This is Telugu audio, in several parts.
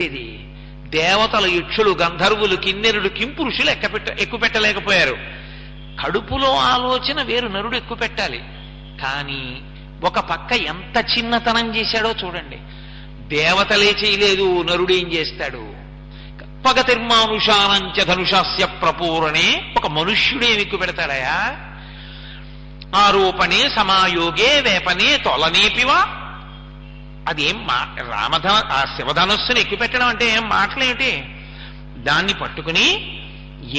ఇది దేవతలు యక్షులు గంధర్వులు కిన్నెరుడు కింపురుషులు ఎక్కపెట్ట ఎక్కుపెట్టలేకపోయారు కడుపులో ఆలోచన వేరు నరుడు ఎక్కువ పెట్టాలి. కానీ ఒక పక్క ఎంత చిన్నతనం చేశాడో చూడండి. దేవతలే చేయలేదు నరుడేం చేస్తాడు? పగతిర్మానుషానంచ ధనుషాస్య ప్రపూరణే. ఒక మనుష్యుడే ఎక్కువ పెడతాడయా? ఆరోపణే సమాయోగే వేపనే తొలనేపివా? అదేం మా రామధన ఆ శివధనస్సుని ఎక్కిపెట్టడం అంటే ఏం మాటలేమిటి దాన్ని పట్టుకుని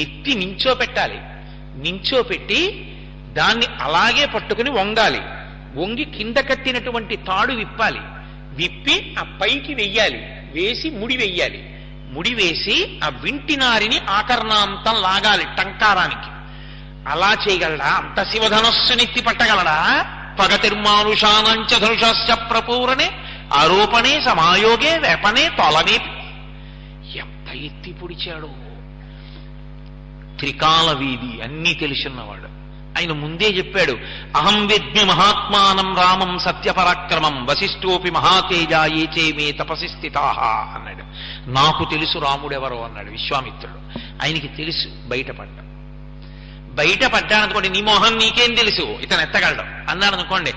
ఎత్తి నించో పెట్టాలి నించో పెట్టి దాన్ని అలాగే పట్టుకుని వంగాలి. వంగి కింద కట్టినటువంటి తాడు విప్పాలి. విప్పి ఆ పైకి వెయ్యాలి. వేసి ముడి వెయ్యాలి. ముడి వేసి ఆ వింటినారిని ఆకర్ణాంతం లాగాలి టంకారానికి. అలా చేయగలడా? అంత శివధనస్సునెత్తి పట్టగలడా? పగతిర్మానుషానంచ ధనుషస్య ప్రపూరణే ఆరోపణే సమాయోగే వేపనే తొలనే. ఎంత ఎత్తి పొడిచాడో. త్రికాల వీధి అన్నీ తెలుసున్నవాడు ఆయన ముందే చెప్పాడు అహం విద్మి మహాత్మానం రామం సత్యపరాక్రమం వశిష్ఠోపి మహాతేజ ఏచే మే తపసి స్థితాహ అన్నాడు. నాకు తెలుసు రాముడెవరో అన్నాడు విశ్వామిత్రుడు. ఆయనకి తెలుసు బయటపడ్డం. బయట పడ్డాడనుకోండి నీ మొహం నీకేం తెలుసు? ఇతను ఎత్తగలడం. అన్నాడు అనుకోండి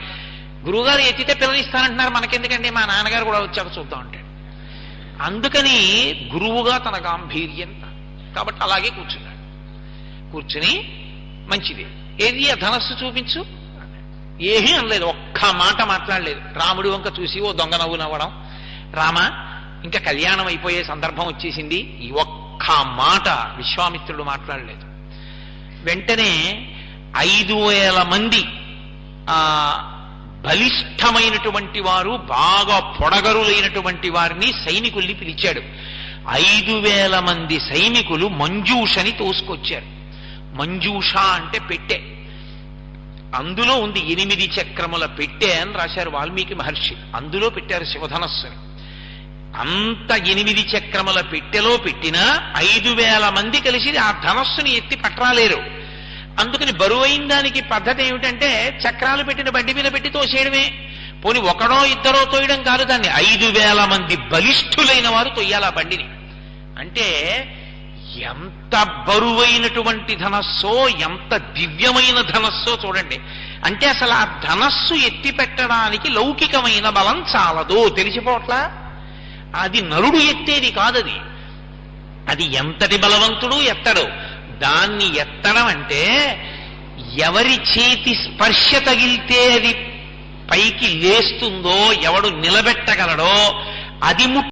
గురువుగారు ఎత్తితే పిల్లనిస్తానంటున్నారు మనకెందుకండి? మా నాన్నగారు కూడా వచ్చాక చూద్దాం అంటాడు. అందుకని గురువుగా తన గాంభీర్యం కాబట్టి అలాగే కూర్చున్నాడు. కూర్చుని మంచిది. ఏది? ఆ ధనస్సు చూపించు. ఏమీ అనలేదు. ఒక్క మాట మాట్లాడలేదు. రాముడి వంక చూసి ఓ దొంగ నవ్వు నవ్వడం. రామ ఇంకా కళ్యాణం అయిపోయే సందర్భం వచ్చేసింది. ఈ ఒక్క మాట విశ్వామిత్రుడు మాట్లాడలేదు. వెంటనే ఐదు వేల మంది బలిష్టమైనటువంటి వారు బాగా పొడగరులైనటువంటి వారిని సైనికుల్ని పిలిచాడు. ఐదు వేల మంది సైనికులు మంజూషని తోసుకొచ్చారు. మంజూష అంటే పెట్టె. అందులో ఉంది ఎనిమిది చక్రముల పెట్టె అని రాశారు వాల్మీకి మహర్షి. అందులో పెట్టారు శివధనస్సుని. అంత ఎనిమిది చక్రముల పెట్టెలో పెట్టిన ఐదు వేల మంది కలిసి ఆ ధనస్సుని ఎత్తి పట్టరాలేరు. అందుకని బరువైన దానికి పద్ధతి ఏమిటంటే చక్రాలు పెట్టిన బండి మీద పెట్టి తోసేయడమే. పోని ఒకడో ఇద్దరో తోయడం కాదు దాన్ని ఐదు వేల మంది బలిష్ఠులైన వారు తొయ్యాలి ఆ బండిని. అంటే ఎంత బరువైనటువంటి ధనస్సో ఎంత దివ్యమైన ధనస్సో చూడండి. అంటే అసలు ఆ ధనస్సు ఎత్తి పెట్టడానికి లౌకికమైన బలం చాలదో తెలిసిపోట్లా అది నరుడు ఎత్తేది కాదది. అది ఎంతటి బలవంతుడు ఎత్తడు. దాన్ని ఎత్తడం అంటే ఎవరి చేతి స్పర్శ తగిలితే అది పైకి లేస్తుందో ఎవడు నిలబెట్టగలడో అది ము